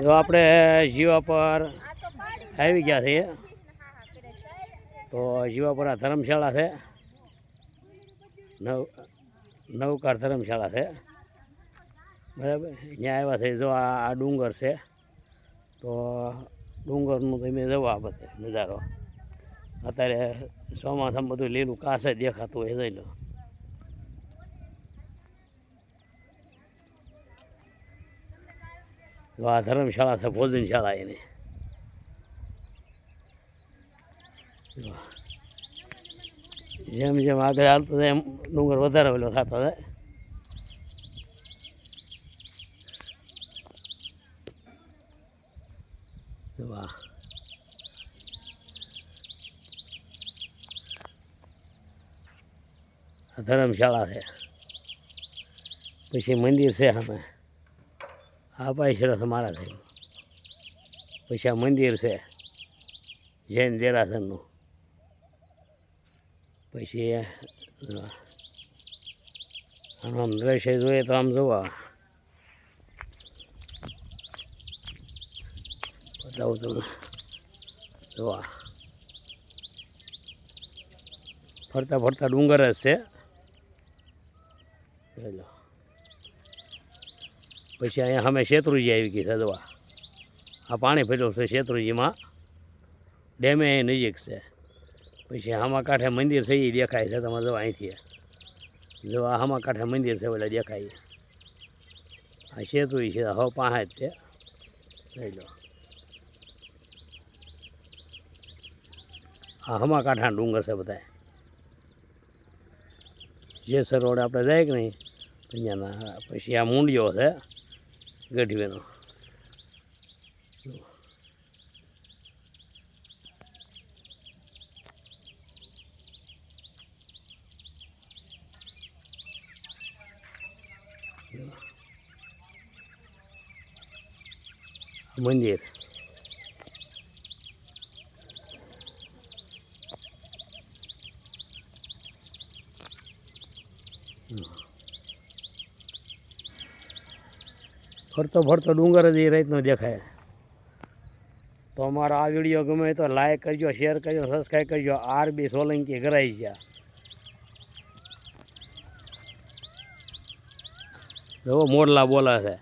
જો આપણે જીવા પર આવી ગયા છીએ. તો જીવા પર આ ધર્મશાળા છે. નવ, નવકાર ધર્મશાળા છે. બરાબર? ત્યાં આવ્યા છે. જો આ ડુંગર છે. તો ડુંગરનું તમે જવું આ બધે નજારો. અત્યારે ચોમાસામાં બધું લીલું કાંસે દેખાતું હોય જઈ લો. આ ધર્મશાળા છે, ભોજનશાળા એની. જો. જેમ જેમ આગળ હાલતો જાય એમ ડુંગર વધારે ઓલો થતો થાય વાહ ધર્મશાળા છે. પછી મંદિર છે સામે. આ પાછળ મારા થઈ પછી આ મંદિર છે, જૈન દેરાસરનું. પછી જો આમ દ્રશ્ય જોઈએ તો આમ જોવા. બતાવું તમને જોવા. ફરતા ફરતા ડુંગર જ છે. જોઈ લો. પછી અહીંયા સામે શેત્રુજી આવી ગઈ છે દવા આ પાણી ફેરવું છે શેત્રુજીમાં. ડેમે અહીં નજીક છે. પછી આમાં કાંઠે મંદિર છે, એ દેખાય છે તમારે જો અહીંથી. જો આમાં કાંઠે મંદિર છે ઓલા દેખાય. આ શેત્રુજી છે, હવે જ છે. લઈ લો. આ હમા કાંઠા ડુંગર છે બધા જેસર રોડ આપણે જાય કે નહીં? અહીંયાના પછી આ મૂંડિયો છે. ગઢવીનો મંદિર ફરતો ફરતો ડુંગર જ એ રીતનો દેખાય. તો અમારો આ વીડિયો ગમે તો લાઈક કરજો શેર કરજો સબસ્ક્રાઈબ કરજો. આર બી સોલંકી કરાઈ ગયા જો મોરલા બોલા છે